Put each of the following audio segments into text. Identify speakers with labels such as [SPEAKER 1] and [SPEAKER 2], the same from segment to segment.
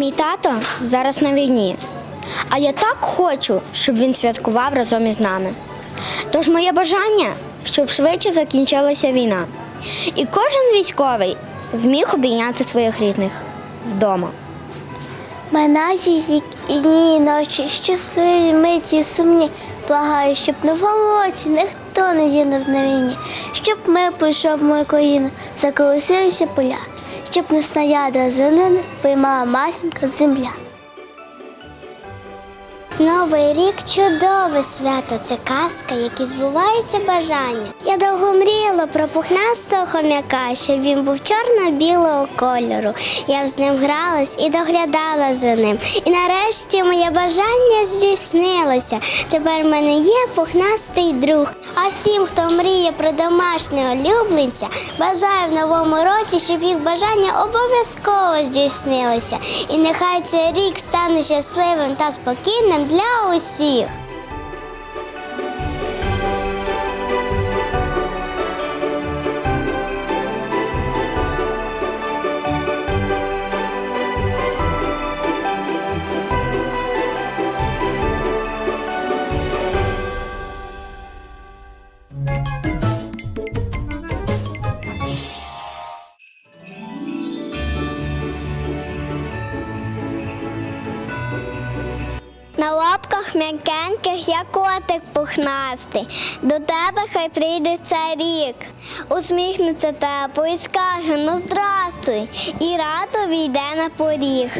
[SPEAKER 1] Мій тато зараз на війні, а я так хочу, щоб він святкував разом із нами. Тож моє бажання, щоб швидше закінчилася війна, і кожен військовий зміг обійняти своїх рідних вдома.
[SPEAKER 2] Минають і дні, ночі, щасливі, миті, сумні. Благаю, щоб новому році ніхто не гинув на війні, щоб мир прийшов в мою країну, заколосилися поля, щоб не снаряди зернини приймала матінка земля. Новий рік чудове свято. Це казка, які збуваються бажання. Я довго мріяла про пухнастого хом'яка, щоб він був чорно-білого кольору. Я б з ним гралась і доглядала за ним. І нарешті моє бажання здійснилося. Тепер в мене є пухнастий друг. А всім, хто мріє про домашнього улюбленця, бажаю в новому році, щоб їх бажання обов'язково здійснилися. І нехай цей рік стане щасливим та спокійним для усіх. М'якеньких, як котик пухнастий. До тебе хай прийде цей рік. Усміхнеться тепло і скаже ну здрастуй, і радо війде на поріг.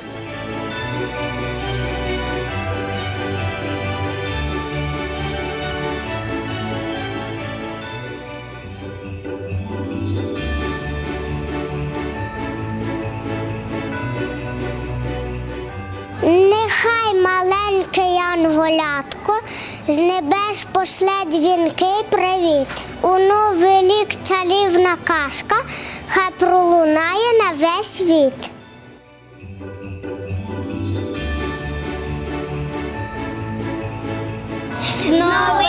[SPEAKER 2] Янголятко з небес пошле дзвінки привіт. У новий лік чарівна казка хай пролунає на весь світ. З Новим